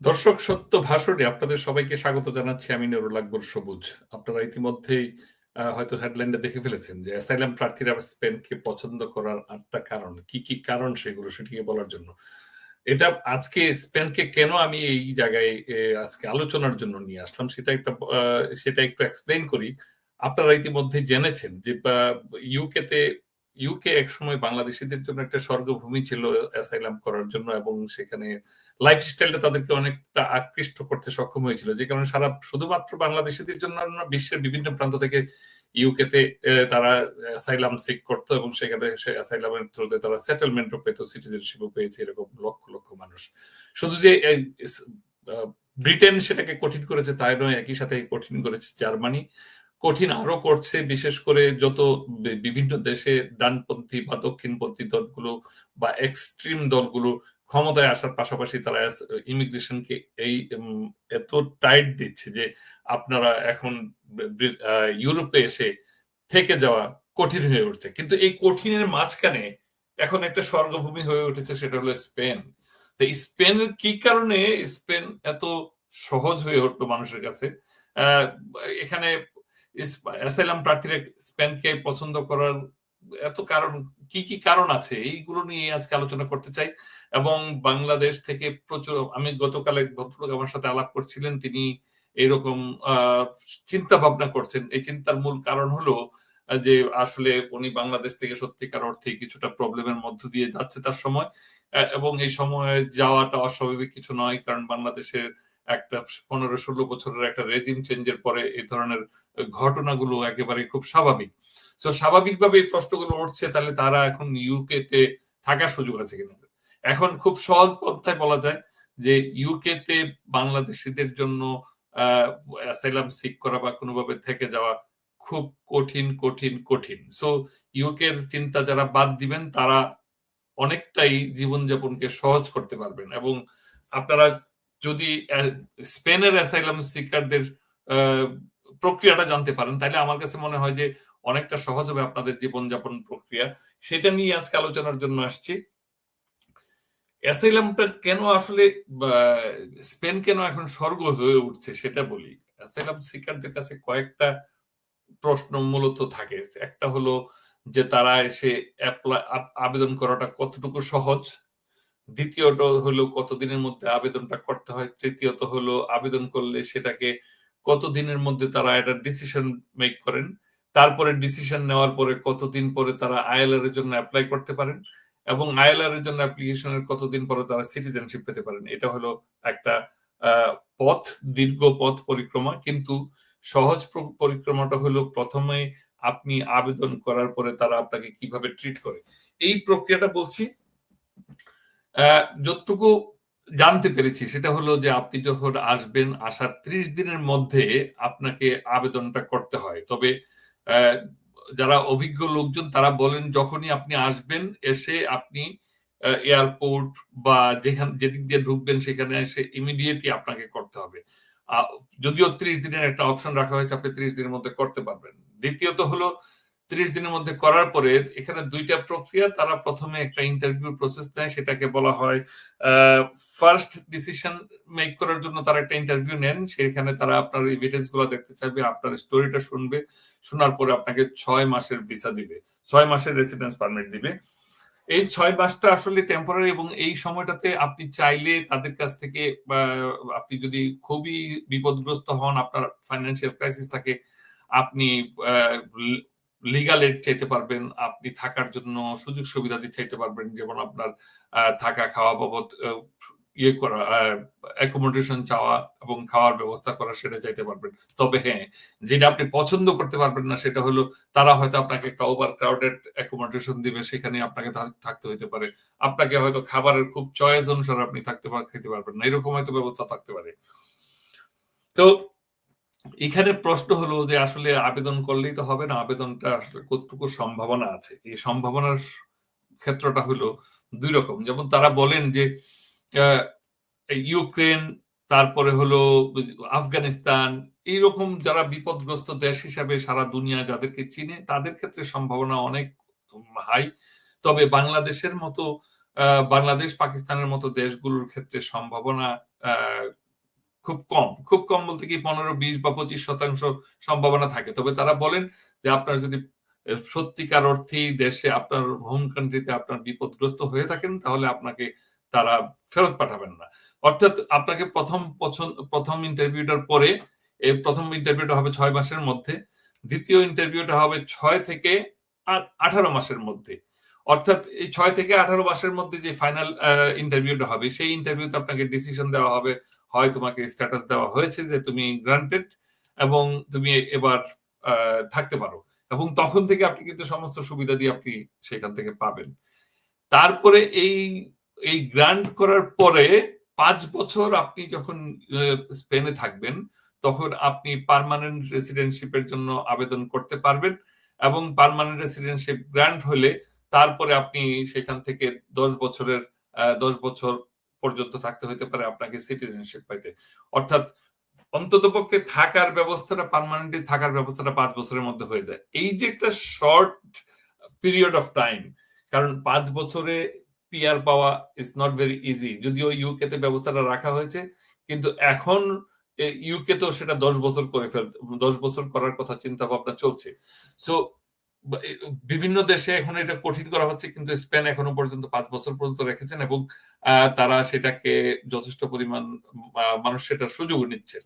দর্শক, সত্য ভাষণে আপনাদের সবাইকে স্বাগত জানাচ্ছি আমি নুরুল আকবর সবুজ। আপনারা ইতিমধ্যেই হয়তো হেডলাইনটা দেখে ফেলেছেন যে অ্যাসাইলাম প্রার্থীরা স্পেনকে পছন্দ করার আটটা কারণ। কি কি কারণ সেগুলো সেটিকে বলার জন্য? এটা আজকে স্পেনকে কেন আমি এই জায়গায় আজকে আলোচনার জন্য নিয়ে আসলাম সেটা একটা সেটা একটু এক্সপ্লেন করি। আপনারা ইতিমধ্যে জেনেছেন যে ইউকেতে ইউকে একসময় বাংলাদেশিদের জন্য একটা স্বর্গভূমি ছিল অ্যাসাইলাম করার জন্য এবং সেখানে লাইফস্টাইলটা তাদেরকে অনেকটা আকৃষ্ট করতে সক্ষম হয়েছিল। যে কারণে সারা, শুধুমাত্র বাংলাদেশিদের জন্য বিশ্বের বিভিন্ন প্রান্ত থেকে ইউকেতে তারা অ্যাসাইলাম সিক করতো এবং সেখানে সে অ্যাসাইলামের থ্রুতে তারা সেটেলমেন্টও পেত সিটিজেনশিপও পেয়েছে এরকম লক্ষ লক্ষ মানুষ। শুধু যে ব্রিটেন সেটাকে কঠিন করেছে তাই নয়, একই সাথে কঠিন করেছে জার্মানি। কঠিন আরও করছে, বিশেষ করে যত বিভিন্ন দেশে ডানপন্থী বা দক্ষিণপন্থী দলগুলো বা এক্সট্রিম দলগুলো ক্ষমতায় আসার পাশাপাশি তারা ইমিগ্রেশনকে এই এত টাইট দিচ্ছে যে আপনারা এখন ইউরোপে এসে থেকে যাওয়া কঠিন হয়ে উঠছে। কিন্তু এই কঠিনের মাঝখানে এখন একটা স্বর্গভূমি হয়ে উঠেছে, সেটা হলো স্পেন। তো স্পেন কি কারণে স্পেন এত সহজ হয়ে উঠল মানুষের কাছে? এখানে অ্যাসাইলাম প্রার্থীরা স্পেনকে পছন্দ করার এত কারণ, কি কি কারণ আছে? এইগুলো নিয়ে আজকে আলোচনা করতে চাই। এবং বাংলাদেশ থেকে প্রচুর, আমি গতকালে ভদ্রলোক আমার সাথে আলাপ করছিলেন, তিনি এরকম চিন্তা ভাবনা করছেন। এই চিন্তার মূল কারণ হলো যে আসলে উনি বাংলাদেশ থেকে সত্যিকার অর্থে কিছুটা প্রবলেমের মধ্য দিয়ে যাচ্ছে তার সময় এবং এই সময়ে যাওয়াটা অস্বাভাবিক কিছু নয়, কারণ বাংলাদেশের একটা পনেরো ষোলো বছরের একটা রেজিম চেঞ্জের পরে এই ধরনের ঘটনাগুলো একেবারে খুব স্বাভাবিক। তো স্বাভাবিকভাবে এই প্রশ্নগুলো উঠছে, তাহলে তারা এখন ইউকে তে থাকার সুযোগ আছে কিনা? এখন খুব সহজ পন্থায় বলা যায় যে ইউকে তে বাংলাদেশিদের জন্য অ্যাসাইলাম সিক করা বা কোনোভাবে থেকে যাওয়া খুব কঠিন কঠিন কঠিন। সো ইউকের চিন্তা যারা বাদ দিবেন, তারা অনেকটাই জীবনযাপনকে সহজ করতে পারবেন। এবং আপনারা যদি স্পেনের অ্যাসাইলাম সিকারদের প্রক্রিয়াটা জানতে পারেন, তাহলে আমার কাছে মনে হয় যে অনেকটা সহজ হবে আপনাদের জীবনযাপন প্রক্রিয়া। সেটা নিয়ে আজকে আলোচনার জন্য আসছি। অ্যাসাইলামটা কেন আসলে স্পেন কেন এখন স্বর্গ হয়ে উঠছে সেটা বলি। অ্যাসাইলাম সিকারদের কাছে কয়েকটা প্রশ্ন মূলত থাকে। একটা হলো যে তারা এসে আবেদন করাটা কতটুকু সহজ? দ্বিতীয়ত হলো কতদিনের মধ্যে আবেদনটা করতে হয়? তৃতীয়ত হলো আবেদন করলে সেটাকে কতদিনের মধ্যে তারা এটা ডিসিশন মেক করেন? তারপরে ডিসিশন নেওয়ার পরে কতদিন পরে তারা আইএলআর এর জন্য অ্যাপ্লাই করতে পারেন? এবং আইএলআর এর জন্য অ্যাপ্লিকেশনের কতদিন পরে তারা সিটিজেনশিপ পেতে পারেন? এটা হলো একটা পথ, দীর্ঘ পথ পরিক্রমা। কিন্তু সহজ পরিক্রমাটা হলো প্রথমে আপনি আবেদন করার পরে তারা আপনাকে কীভাবে ট্রিট করে। এই প্রক্রিয়াটা বলছি যতটুকু জানতে পেরেছি সেটা হলো যে আপনি যখন আসবেন, আসার ত্রিশ দিনের মধ্যে আপনাকে আবেদনটা করতে হয়। তবে যারা অভিজ্ঞ লোকজন, তারা বলেন, যখনই আপনি আসবেন, এসে আপনি এয়ারপোর্ট বা যেখানে, যেদিক দিয়ে ঢুকবেন, সেখানে এসে ইমিডিয়েটলি আপনাকে করতে হবে। যদিও ত্রিশ দিনের একটা অপশন রাখা হয়েছে, আপনি ত্রিশ দিনের মধ্যে করতে পারবেন। দ্বিতীয়ত হলো, ত্রিশ দিনের মধ্যে করার পরে এখানে দুইটা প্রক্রিয়া, তারা প্রথমে একটা ইন্টারভিউ প্রসেস নেয়, সেটাকে বলা হয় ফার্স্ট ডিসিশন মেক করার জন্য তারা একটা ইন্টারভিউ নেন, সেখানে তারা আপনার এভিডেন্সগুলো দেখতে চাইবে, আপনার স্টোরিটা শুনবে। শোনার পরে আপনাকে ছয় মাসের ভিসা দিবে, ছয় মাসের রেসিডেন্স পারমিট দিবে। এই ছয় মাসটা আসলে টেম্পোরারি এবং এই সময়টাতে আপনি চাইলে তাদের কাছ থেকে আপনি যদি খুবই বিপদগ্রস্ত হন, আপনার ফাইন্যান্সিয়াল ক্রাইসিস থাকে, আপনি লিগাল এড চাইতে পারবেন, আপনি থাকার জন্য সুযোগ সুবিধা দিয়ে চাইতে পারবেন, যেমন আপনার থাকা খাওয়া বাবদ ইয়ে করা অ্যাকোমোডেশন চাওয়া এবং খাওয়ার ব্যবস্থা করা সেটা চাইতে পারবেন। তবে হ্যাঁ যেটা আপনি পছন্দ করতে পারবেন না সেটা হলো তারা হয়তো আপনাকে একটা ওভার ক্রাউডেড অ্যাকোমোডেশন দিবে, সেখানে আপনাকে থাকতে হইতে পারে। আপনাকে হয়তো খাবারের খুব চয়েস অনুসারে আপনি থাকতে খেতে পারবেন না। এরকম হয়তো ব্যবস্থা থাকতে পারে। তো এখানে প্রশ্ন হলো যে আসলে আবেদন করলেই তো হবে না? আবেদনটা আসলে কতটুকু সম্ভাবনা আছে? এই সম্ভাবনার ক্ষেত্রটা হলো দুই রকম। যেমন তারা বলেন যে ইউক্রেন, তারপরে হলো আফগানিস্তান, এইরকম যারা বিপদগ্রস্ত দেশ হিসাবে সারা দুনিয়া যাদেরকে চিনে, তাদের ক্ষেত্রে সম্ভাবনা অনেক হাই। তবে বাংলাদেশের মতো বাংলাদেশ, পাকিস্তানের মতো দেশগুলোর ক্ষেত্রে সম্ভাবনা খুব কম। খুব কম বলতে কি পনেরো, বিশ বা পঁচিশ শতাংশ সম্ভাবনা থাকে। তবে তারা বলেন যে আপনার যদি সত্যিকার অর্থেই দেশে আপনার হোম কান্ট্রিতে আপনার বিপদগ্রস্ত হয়ে থাকেন, তাহলে আপনাকে তারা ফেরত পাঠাবেন না। অর্থাৎ আপনাকে প্রথম পছন্দ, প্রথম ইন্টারভিউটার পরে এই প্রথম ইন্টারভিউটা হবে ছয় মাসের মধ্যে, দ্বিতীয় ইন্টারভিউটা হবে ছয় থেকে আঠারো মাসের মধ্যে। অর্থাৎ এই ছয় থেকে আঠারো মাসের মধ্যে যে ফাইনাল ইন্টারভিউটা হবে, সেই ইন্টারভিউতে আপনাকে ডিসিশন দেওয়া হবে, হয় তোমাকে স্ট্যাটাস দেওয়া হয়েছে যে তুমি গ্রান্টেড এবং তুমি এবার থাকতে পারো। এবং তখন থেকে আপনি কিন্তু সমস্ত সুবিধা দিয়ে আপনি সেখান থেকে পাবেন। তারপরে এই এই গ্রান্ট করার পরে পাঁচ বছর আপনি যখন স্পেনে থাকবেন, তখন আপনি পারমানেন্ট রেসিডেন্টশিপের জন্য আবেদন করতে পারবেন এবং পারমানেন্ট রেসিডেন্টশিপ গ্রান্ট হলে তারপরে আপনি সেখান থেকে দশ বছরের দশ বছর পর্যন্ত থাকতে হইতে পারে আপনাকে সিটিজেনশিপ পাইতে। অর্থাৎ অন্তত পক্ষে থাকার ব্যবস্থাটা পারমানেন্টলি থাকার ব্যবস্থাটা পাঁচ বছরের মধ্যে হয়ে যায়। এই যে একটা শর্ট পিরিয়ড অফ টাইম কারণ পাঁচ বছরে পিআর পাওয়া ইজ নট ভেরি ইজি যদিও ইউকে তে ব্যবস্থাটা রাখা হয়েছে, কিন্তু এখন ইউকে তো সেটা দশ বছর করে ফেল, দশ বছর করার কথা চিন্তা ভাবনা চলছে সো বিভিন্ন দেশে এখন এটা কঠিন করা হচ্ছে, কিন্তু স্পেন এখনও পর্যন্ত পাঁচ বছর পর্যন্ত রেখেছেন এবং তারা সেটাকে যথেষ্ট পরিমাণ মানুষ সেটার সুযোগ নিচ্ছে।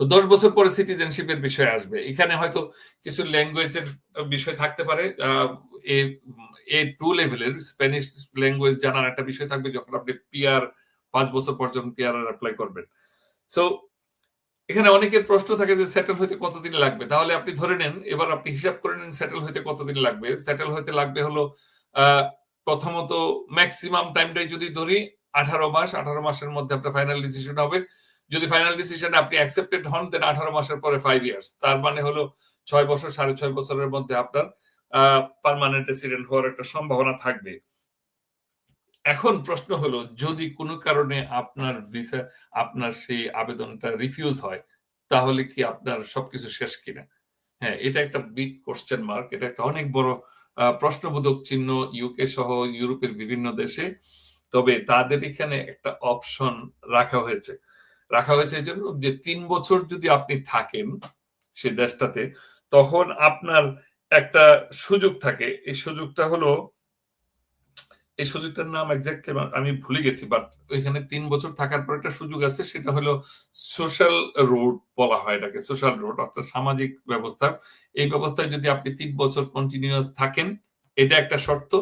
তো দশ বছর পরে সিটিজেনশিপের বিষয় আসবে। এখানে হয়তো কিছু ল্যাঙ্গুয়েজের বিষয় থাকতে পারে। এ টু লেভেলের স্প্যানিশ ল্যাঙ্গুয়েজ জানার একটা বিষয় থাকবে যখন আপনি পিআর পাঁচ বছর পর্যন্ত পিআর অ্যাপ্লাই করবেন। সো এখানে অনেকের প্রশ্ন থাকে যে সেটেল হইতে কতদিন লাগবে? তাহলে আপনি ধরে নেন, এবার আপনি হিসাব করে নেন সেটেল হইতে কতদিন লাগবে? সেটেল হইতে লাগবে হলো প্রথমত ম্যাক্সিমাম টাইমটাই যদি ধরি, আঠারো মাস, আঠারো মাসের মধ্যে আপনার ফাইনাল ডিসিশন হবে। যদি ফাইনাল ডিসিশন আপনি অ্যাকসেপ্টেড হন দেন আঠারো মাসের পরে ফাইভ ইয়ার্স তার মানে হলো ছয় বছর, সাড়ে ছয় বছরের মধ্যে আপনার পারমানেন্ট রেসিডেন্ট হওয়ার একটা সম্ভাবনা থাকবে। এখন প্রশ্ন হলো, যদি কোনো কারণে আপনার ভিসা আপনার সেই আবেদনটা রিফিউজ হয়, তাহলে কি আপনার সবকিছু শেষ কিনা? হ্যাঁ এটা একটা বিগ কোশ্চেন মার্ক এটা একটা অনেক বড় প্রশ্নবোধক চিহ্ন ইউকে সহ ইউরোপের বিভিন্ন দেশে। তবে তাদের এখানে একটা অপশন রাখা হয়েছে। রাখা হয়েছে এই জন্য যে তিন বছর যদি আপনি থাকেন সে দেশটাতে, তখন আপনার একটা সুযোগ থাকে। এই সুযোগটা হলো, এই সুযোগটার নাম এক্স্যাক্টলি আমি ভুলে গেছি বাট ওইখানে তিন বছর থাকার পর একটা সুযোগ আছে, সেটা হলো সোশ্যাল রোড বলা হয় এটাকে সোশ্যাল রোড অর্থাৎ সামাজিক ব্যবস্থা। এই ব্যবস্থায় যদি আপনি তিন বছর কন্টিনিউয়াস থাকেন, এটা একটা শর্ত।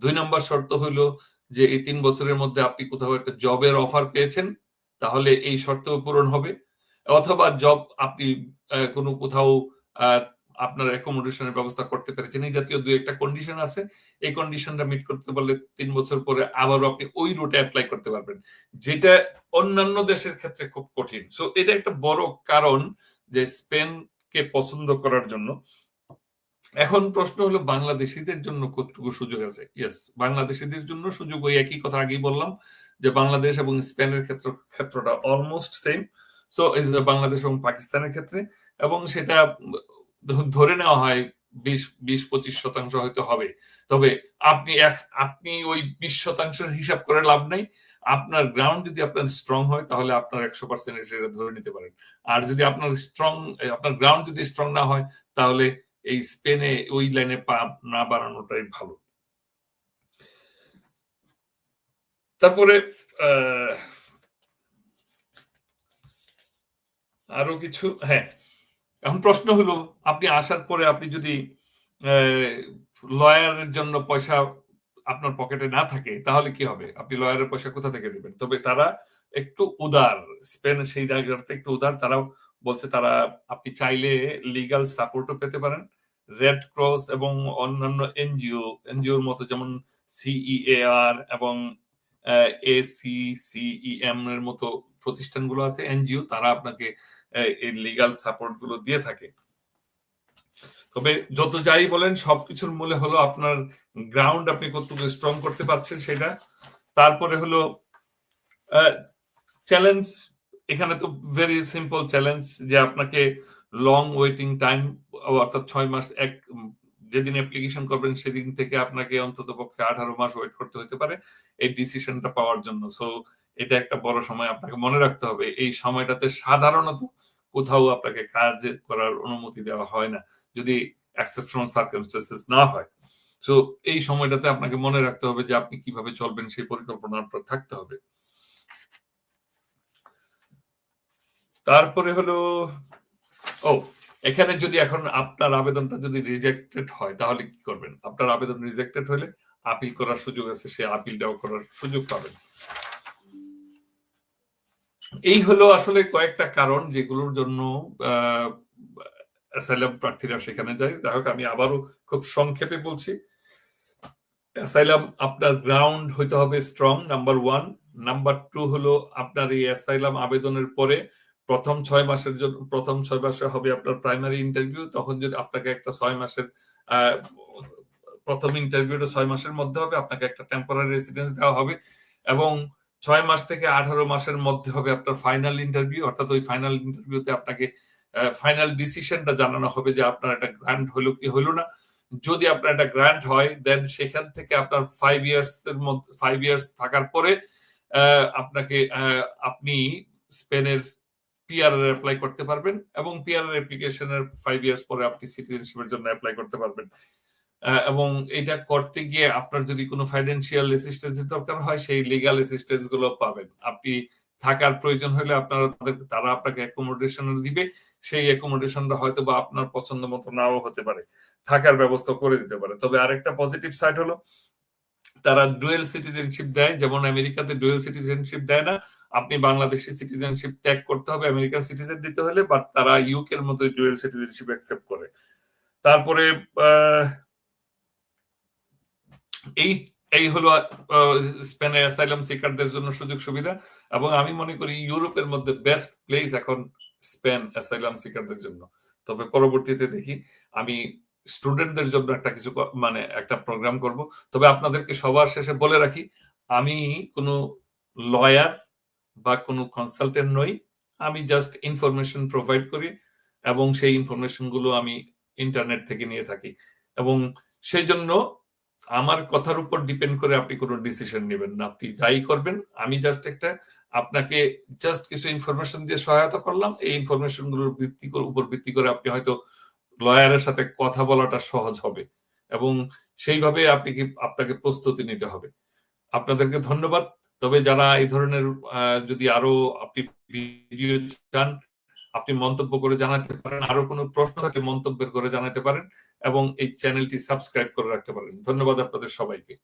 দুই নম্বর শর্ত হলো যে এই তিন বছরের মধ্যে আপনি কোথাও একটা জবের অফার পেয়েছেন তাহলে এই শর্ত পূরণ হবে। অথবা জব আপনি কোনো কোথাও আপনার অ্যাকোমোডেশনের ব্যবস্থা করতে পেরেছেন। এই জাতীয় দুই একটা কন্ডিশন আছে। এই কন্ডিশনটা মিট করতে পারলে তিন বছর পরে আবারও আপনি ওই রুটে অ্যাপ্লাই করতে পারবেন। যেটা অন্যান্য দেশের ক্ষেত্রে খুব কঠিন। সো এটা একটা বড় কারণ যে স্পেনকে পছন্দ করার জন্য। এখন প্রশ্ন হলো, বাংলাদেশিদের জন্য কতটুকু সুযোগ আছে? ইয়েস বাংলাদেশিদের জন্য সুযোগ ওই একই কথা আগেই বললাম। যে বাংলাদেশ এবং স্পেনের ক্ষেত্র, ক্ষেত্রটা অলমোস্ট সেম সো বাংলাদেশ এবং পাকিস্তানের ক্ষেত্রে, এবং সেটা ধরে নেওয়া হয় বিশ বিশ, পঁচিশ শতাংশ হয়তো হবে। তবে আপনি এক, আপনি ওই বিশ শতাংশের হিসাব করে লাভ নেই। আপনার গ্রাউন্ড যদি আপনার স্ট্রং হয়, তাহলে আপনার একশো পার্সেন্ট সেটা ধরে নিতে পারেন। আর যদি আপনার স্ট্রং আপনার গ্রাউন্ড যদি স্ট্রং না হয়, তাহলে এই স্পেনে ওই লাইনে পা, না বাড়ানোটাই ভালো। তারপরে আরও কিছু হ্যাঁ এখন প্রশ্ন হলো, আপনি আসার পরে আপনি যদি লয়ারের জন্য পয়সা আপনার পকেটে না থাকে, তাহলে কি হবে? আপনি লয়ারের পয়সা কোথা থেকে দেবেন তবে তারা একটু উদার, স্পেন, সেই জায়গাতে একটু উদার তারা বলছে তারা, আপনি চাইলে লিগাল সাপোর্টও পেতে পারেন। রেড ক্রস এবং অন্যান্য এনজিও এনজিওর মতো যেমন সিইএআর এবং এসিসিইএম এর মতো প্রতিষ্ঠানগুলো আছে, এনজিও, তারা আপনাকে এই লিগাল সাপোর্টগুলো দিয়ে থাকে। তবে যত যাই বলেন, সবকিছুর মূলে হলো আপনার গ্রাউন্ড আপনি কতটুকু স্ট্রং করতে পারছেন সেটা। তারপরে হলো চ্যালেঞ্জ এখানে তো ভেরি সিম্পল চ্যালেঞ্জ যে আপনাকে লং ওয়েটিং টাইম অর্থাৎ ছয় মাস, এক যেদিন অ্যাপ্লিকেশন করবেন সেদিন থেকে আপনাকে অন্তত পক্ষে আঠারো মাস ওয়েট করতে হতে পারে এই ডিসিশনটা পাওয়ার জন্য। সো এটা একটা বড় সময় আপনাকে মনে রাখতে হবে। এই সময়টাতে সাধারণত কোথাও আপনাকে কাজ করার অনুমতি দেওয়া হয় না, যদি এক্সেপশনাল সার্কামস্টেন্সেস না হয়। তো এই সময়টাতে আপনাকে মনে রাখতে হবে যে আপনি কীভাবে চলবেন, সেই পরিকল্পনা আপনার থাকতে হবে। তারপরে হলো, ও এখানে যদি এখন আপনার আবেদনটা যদি রিজেক্টেড হয়, তাহলে কি করবেন? আপনার আবেদন রিজেক্টেড হলে আপিল করার সুযোগ আছে, সে আপিলটাও করার সুযোগ পাবেন এই হলো আসলে কয়েকটা কারণ যেগুলোর জন্য অ্যাসাইলাম প্রার্থীরা সেখানে যায়। যাই হোক, আমি আবারও খুব সংক্ষেপে বলছি। অ্যাসাইলাম আপনার গ্রাউন্ড হইতে হবে strong number one number two হলো আপনার এই অ্যাসাইলাম আবেদনের পরে প্রথম ছয় মাসের জন্য প্রথম ছয় মাসে হবে আপনার প্রাইমারি ইন্টারভিউ তখন যদি আপনাকে একটা ছয় মাসের প্রথম ইন্টারভিউটা ছয় মাসের মধ্যে হবে, আপনাকে একটা টেম্পোরারি রেসিডেন্স দেওয়া হবে এবং ছয় মাস থেকে আঠারো মাসের মধ্যে হবে আপনার ফাইনাল ইন্টারভিউ অর্থাৎ ওই ফাইনাল ইন্টারভিউতে আপনাকে ফাইনাল ডিসিশনটা জানানো হবে যে আপনার একটা গ্রান্ট হলো কি হলো না। যদি আপনার একটা গ্রান্ট হয় দেন সেখান থেকে আপনার ফাইভ ইয়ার্স এর মধ্যে ফাইভ ইয়ার্স থাকার পরে আপনাকে আপনি স্পেনের পিআর অ্যাপ্লাই করতে পারবেন এবং পিআর অ্যাপ্লিকেশনের ফাইভ ইয়ার্স পরে আপনি সিটিজেনশিপের জন্য অ্যাপ্লাই করতে পারবেন। এবং এটা করতে গিয়ে আপনার যদি কোনো ফাইন্যান্সিয়াল অ্যাসিস্ট্যান্স দরকার হয়, সেই লিগাল অ্যাসিস্ট্যান্সগুলো পাবেন। আপনি থাকার প্রয়োজন হলে আপনারা তাদের, তারা আপনাকে অ্যাকোমোডেশন দিবে, সেই অ্যাকোমোডেশনটা হয়তো বা আপনার পছন্দ মতো নাও হতে পারে। থাকার ব্যবস্থা করে দিতে পারে। তবে আরেকটা পজিটিভ সাইড হলো তারা ডুয়েল সিটিজেনশিপ দেয়, যেমন আমেরিকাতে ডুয়েল সিটিজেনশিপ দেয় না, আপনি বাংলাদেশি সিটিজেনশিপ ত্যাগ করতে হবে, আমেরিকান সিটিজেন দিতে হলে বাট তারা ইউকের মতো ডুয়েল সিটিজেনশিপ অ্যাকসেপ্ট করে। তারপরে এই এই হলো স্পেনের অ্যাসাইলাম সিকারদের জন্য সুযোগ সুবিধা, এবং আমি মনে করি ইউরোপের মধ্যে বেস্ট প্লেস এখন স্পেন অ্যাসাইলাম সিকারদের জন্য। তবে পরবর্তীতে দেখি, আমি স্টুডেন্টদের জন্য একটা কিছু মানে একটা প্রোগ্রাম করব। তবে আপনাদেরকে সবার শেষে বলে রাখি, আমি কোনো লয়ার বা কোনো কনসালটেন্ট নই। আমি জাস্ট ইনফরমেশন প্রোভাইড করি এবং সেই ইনফরমেশনগুলো আমি ইন্টারনেট থেকে নিয়ে থাকি। এবং সেই জন্য আমার কথার উপর ডিপেন্ড করে আপনি কোনো ডিসিশন নেবেন না। আপনি যাই করবেন, আমি জাস্ট একটা আপনাকে জাস্ট কিছু ইনফরমেশন দিয়ে সহায়তা করলাম। এই ইনফরমেশনগুলোর ভিত্তি উপর ভিত্তি করে আপনি হয়তো লয়ারের সাথে কথা বলাটা সহজ হবে এবং সেইভাবে আপনি কি, আপনাকে প্রস্তুতি নিতে হবে। আপনাদেরকে ধন্যবাদ। তবে যারা এই ধরনের যদি আরও আপনি ভিডিও চান, আপনি মন্তব্য করে জানাতে পারেন, আরও কোনো প্রশ্ন থাকে মন্তব্যের করে জানাতে পারেন এবং এই চ্যানেলটি সাবস্ক্রাইব করে রাখতে পারেন। ধন্যবাদ আপনাদের সবাইকে।